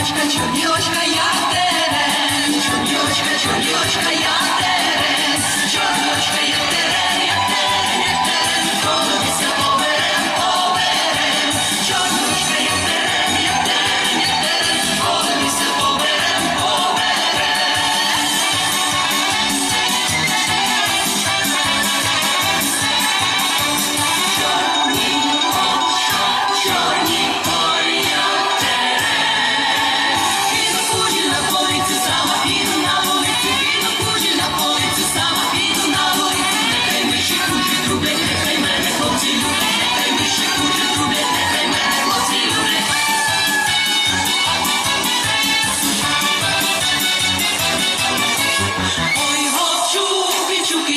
чорнілочка, чорнілочка, я тебе, чорнілочка, чорнілочка, я тебе.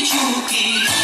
you keep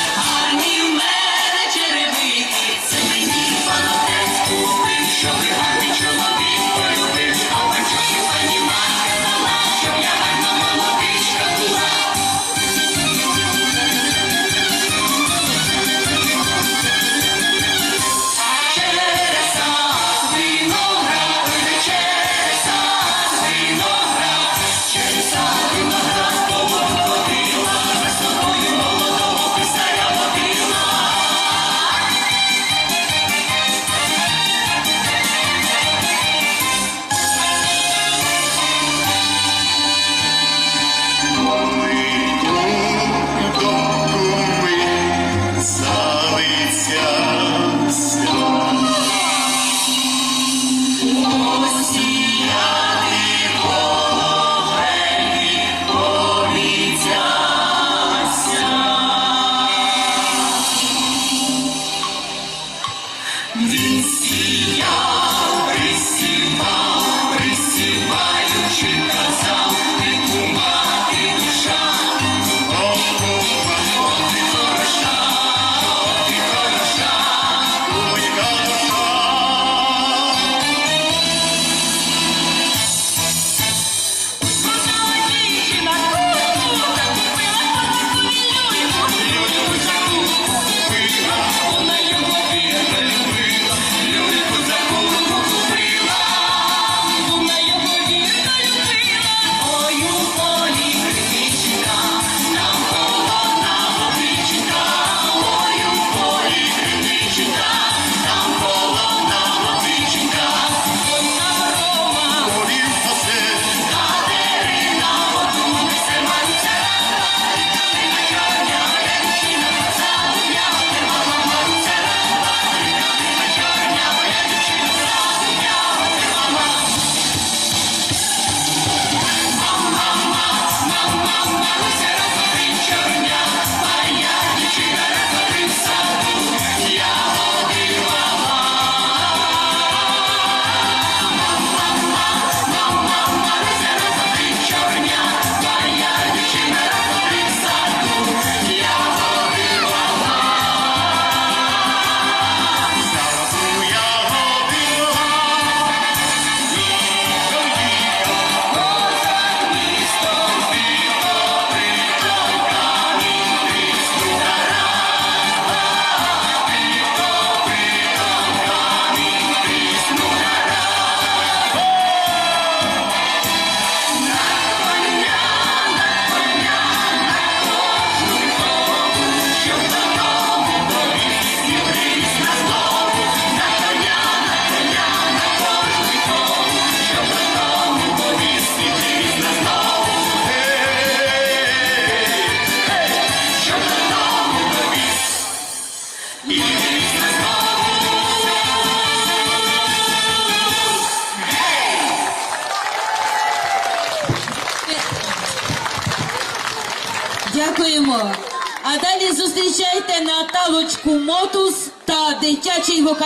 Дякуємо. А далі зустрічайте Наталочку Мотус та дитячий вокаліст.